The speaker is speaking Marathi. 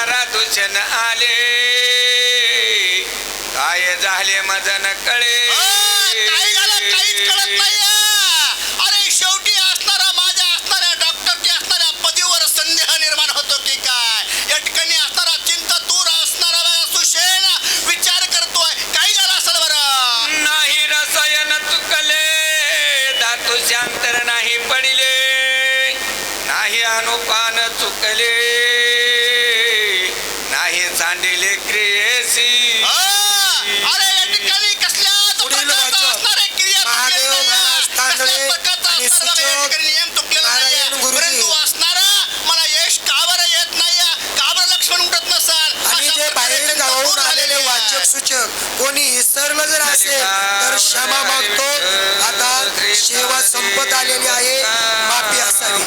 घरातून आले. काय झाले मजन कळे? हो, अरे शेवटी असणारा माझ्या असणाऱ्या डॉक्टर डॉक्टरच्या असणाऱ्या पदीवर संदेह निर्माण होतो की काय? या असणारा चिंता दूर असणारा सुशेल विचार करतोय. काही झालं असेल बरं? नाही रसायन चुकले धातू शांतर नाही पडले. नाही अनुपान चुकले. सूचक. कोणी विसरलं जर असेल तर क्षमा मागतो. आता सेवा संपत आलेली आहे. माफी असावी.